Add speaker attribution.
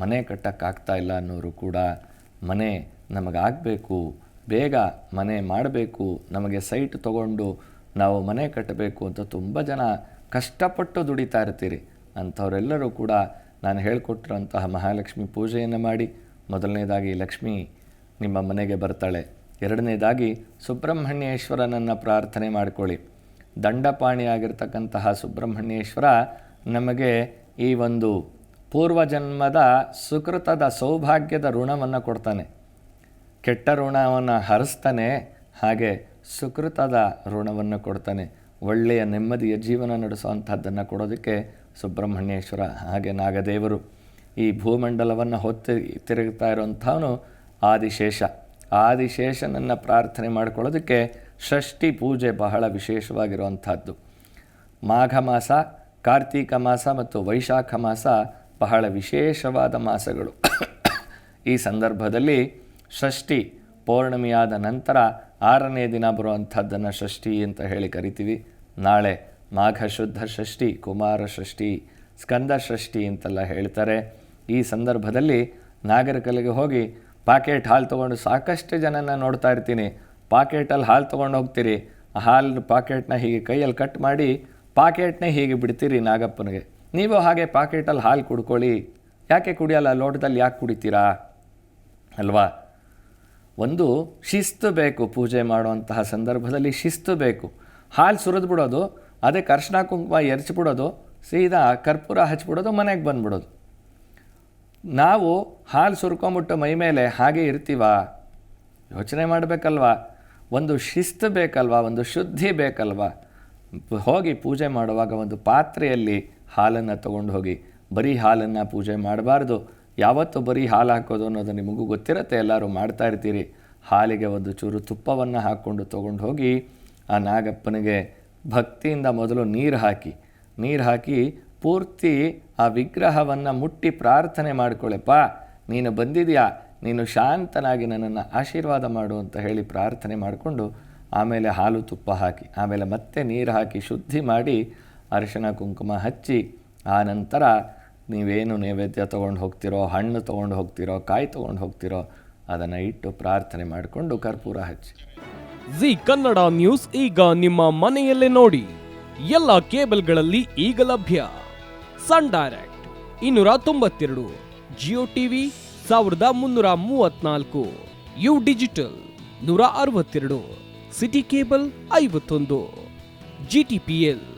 Speaker 1: ಮನೆ ಕಟ್ಟೋಕ್ಕಾಗ್ತಾ ಇಲ್ಲ ಅನ್ನೋರು ಕೂಡ ಮನೆ ನಮಗಾಗಬೇಕು, ಬೇಗ ಮನೆ ಮಾಡಬೇಕು, ನಮಗೆ ಸೈಟ್ ತಗೊಂಡು ನಾವು ಮನೆ ಕಟ್ಟಬೇಕು ಅಂತ ತುಂಬ ಜನ ಕಷ್ಟಪಟ್ಟು ದುಡಿತಾ ಇರ್ತೀರಿ. ಅಂಥವರೆಲ್ಲರೂ ಕೂಡ ನಾನು ಹೇಳಿಕೊಟ್ಟಿರೋಂತಹ ಮಹಾಲಕ್ಷ್ಮಿ ಪೂಜೆಯನ್ನು ಮಾಡಿ, ಮೊದಲನೇದಾಗಿ ಲಕ್ಷ್ಮಿ ನಿಮ್ಮ ಮನೆಗೆ ಬರ್ತಾಳೆ. ಎರಡನೇದಾಗಿ ಸುಬ್ರಹ್ಮಣ್ಯೇಶ್ವರನನ್ನು ಪ್ರಾರ್ಥನೆ ಮಾಡಿಕೊಳ್ಳಿ. ದಂಡಪಾಣಿಯಾಗಿರ್ತಕ್ಕಂತಹ ಸುಬ್ರಹ್ಮಣ್ಯೇಶ್ವರ ನಮಗೆ ಈ ಒಂದು ಪೂರ್ವಜನ್ಮದ ಸುಕೃತದ ಸೌಭಾಗ್ಯದ ಋಣವನ್ನು ಕೊಡ್ತಾನೆ. ಕೆಟ್ಟ ಋಣವನ್ನು ಹರಿಸ್ತಾನೆ, ಹಾಗೆ ಸುಕೃತದ ಋಣವನ್ನು ಕೊಡ್ತಾನೆ. ಒಳ್ಳೆಯ ನೆಮ್ಮದಿಯ ಜೀವನ ನಡೆಸುವಂಥದ್ದನ್ನು ಕೊಡೋದಕ್ಕೆ ಸುಬ್ರಹ್ಮಣ್ಯೇಶ್ವರ ಹಾಗೆ ನಾಗದೇವರು ಈ ಭೂಮಂಡಲವನ್ನು ಹೊತ್ತಿ ತಿರುಗ್ತಾ ಇರುವಂಥವನು ಆದಿಶೇಷ. ಆದಿಶೇಷನನ್ನು ಪ್ರಾರ್ಥನೆ ಮಾಡ್ಕೊಳ್ಳೋದಕ್ಕೆ ಷಷ್ಠಿ ಪೂಜೆ ಬಹಳ ವಿಶೇಷವಾಗಿರುವಂಥದ್ದು. ಮಾಘ ಮಾಸ, ಕಾರ್ತೀಕ ಮಾಸ ಮತ್ತು ವೈಶಾಖ ಮಾಸ ಬಹಳ ವಿಶೇಷವಾದ ಮಾಸಗಳು. ಈ ಸಂದರ್ಭದಲ್ಲಿ ಷಷ್ಠಿ ಪೌರ್ಣಮಿಯಾದ ನಂತರ ಆರನೇ ದಿನ ಬರುವಂಥದ್ದನ್ನು ಷಷ್ಠಿ ಅಂತ ಹೇಳಿ ಕರಿತೀವಿ. ನಾಳೆ ಮಾಘ ಶುದ್ಧ ಷಷ್ಠಿ, ಕುಮಾರ ಷಷ್ಠಿ, ಸ್ಕಂದ ಷಷ್ಠಿ ಅಂತೆಲ್ಲ ಹೇಳ್ತಾರೆ. ಈ ಸಂದರ್ಭದಲ್ಲಿ ನಾಗರಿಕಲಿಗೆ ಹೋಗಿ ಪಾಕೆಟ್ ಹಾಲು ತೊಗೊಂಡು ಸಾಕಷ್ಟು ಜನನ ನೋಡ್ತಾ ಇರ್ತೀನಿ. ಪಾಕೆಟಲ್ಲಿ ಹಾಲು ತೊಗೊಂಡು ಹೋಗ್ತೀರಿ. ಆ ಹಾಲು ಪಾಕೆಟ್ನ ಹೀಗೆ ಕೈಯಲ್ಲಿ ಕಟ್ ಮಾಡಿ ಪಾಕೆಟ್ನೇ ಹೀಗೆ ಬಿಡ್ತೀರಿ ನಾಗಪ್ಪನಿಗೆ. ನೀವು ಹಾಗೆ ಪಾಕೆಟಲ್ಲಿ ಹಾಲು ಕುಡ್ಕೊಳ್ಳಿ. ಯಾಕೆ ಕುಡಿಯಲ್ಲ? ಲೋಟದಲ್ಲಿ ಯಾಕೆ ಕುಡಿತೀರಾ? ಅಲ್ವಾ? ಒಂದು ಶಿಸ್ತು ಬೇಕು ಪೂಜೆ ಮಾಡುವಂತಹ ಸಂದರ್ಭದಲ್ಲಿ ಶಿಸ್ತು ಬೇಕು. ಹಾಲು ಸುರಿದ್ಬಿಡೋದು, ಅದೇ ಅರ್ಶಿನ ಕುಂಕುಮ ಎರಚಿಬಿಡೋದು, ಸೀದಾ ಕರ್ಪೂರ ಹಚ್ಬಿಡೋದು, ಮನೆಗೆ ಬಂದ್ಬಿಡೋದು. ನಾವು ಹಾಲು ಸುರ್ಕೊಂಬಿಟ್ಟು ಮೈ ಮೇಲೆ ಹಾಗೆ ಇರ್ತೀವ? ಯೋಚನೆ ಮಾಡಬೇಕಲ್ವಾ? ಒಂದು ಶಿಸ್ತು ಬೇಕಲ್ವಾ? ಒಂದು ಶುದ್ಧಿ ಬೇಕಲ್ವಾ? ಹೋಗಿ ಪೂಜೆ ಮಾಡುವಾಗ ಒಂದು ಪಾತ್ರೆಯಲ್ಲಿ ಹಾಲನ್ನು ತೊಗೊಂಡು ಹೋಗಿ, ಬರೀ ಹಾಲನ್ನು ಪೂಜೆ ಮಾಡಬಾರ್ದು. ಯಾವತ್ತು ಬರೀ ಹಾಲು ಹಾಕೋದು ಅನ್ನೋದು ನಿಮಗೂ ಗೊತ್ತಿರತ್ತೆ, ಎಲ್ಲರೂ ಮಾಡ್ತಾ ಇರ್ತೀರಿ. ಹಾಲಿಗೆ ಒಂದು ಚೂರು ತುಪ್ಪವನ್ನು ಹಾಕ್ಕೊಂಡು ತೊಗೊಂಡು ಹೋಗಿ, ಆ ನಾಗಪ್ಪನಿಗೆ ಭಕ್ತಿಯಿಂದ ಮೊದಲು ನೀರು ಹಾಕಿ. ನೀರು ಹಾಕಿ ಪೂರ್ತಿ ಆ ವಿಗ್ರಹವನ್ನು ಮುಟ್ಟಿ ಪ್ರಾರ್ಥನೆ ಮಾಡಿಕೊಳ್ಳಪ್ಪ ನೀನು ಬಂದಿದೆಯಾ? ನೀನು ಶಾಂತನಾಗಿ ನನ್ನನ್ನು ಆಶೀರ್ವಾದ ಮಾಡು ಅಂತ ಹೇಳಿ ಪ್ರಾರ್ಥನೆ ಮಾಡಿಕೊಂಡು, ಆಮೇಲೆ ಹಾಲು ತುಪ್ಪ ಹಾಕಿ, ಆಮೇಲೆ ಮತ್ತೆ ನೀರು ಹಾಕಿ ಶುದ್ಧಿ ಮಾಡಿ ಅರಿಶಿನ ಕುಂಕುಮ ಹಚ್ಚಿ, ಆ ನಂತರ ನೀವೇನು ನೈವೇದ್ಯ ತೊಗೊಂಡು ಹೋಗ್ತಿರೋ, ಹಣ್ಣು ತೊಗೊಂಡು ಹೋಗ್ತಿರೋ, ಕಾಯಿ ತೊಗೊಂಡು ಹೋಗ್ತಿರೋ, ಅದನ್ನು ಇಟ್ಟು ಪ್ರಾರ್ಥನೆ ಮಾಡಿಕೊಂಡು ಕರ್ಪೂರ ಹಚ್ಚಿ.
Speaker 2: ಜಿ ಕನ್ನಡ ನ್ಯೂಸ್ ಈಗ ನಿಮ್ಮ ಮನೆಯಲ್ಲೇ ನೋಡಿ. ಎಲ್ಲ ಕೇಬಲ್ಗಳಲ್ಲಿ ಈಗ ಲಭ್ಯ. ಸನ್ ಡೈರೆಕ್ಟ್ ಇನ್ನೂರ ತೊಂಬತ್ತೆರಡು, ಜಿಯೋ ಟಿವಿ ಸಾವಿರದ ಮುನ್ನೂರ ಮೂವತ್ನಾಲ್ಕು, ಯು ಡಿಜಿಟಲ್ ನೂರ ಅರವತ್ತೆರಡು, ಸಿಟಿ ಕೇಬಲ್ ಐವತ್ತೊಂದು ಜಿಟಿಪಿಎಲ್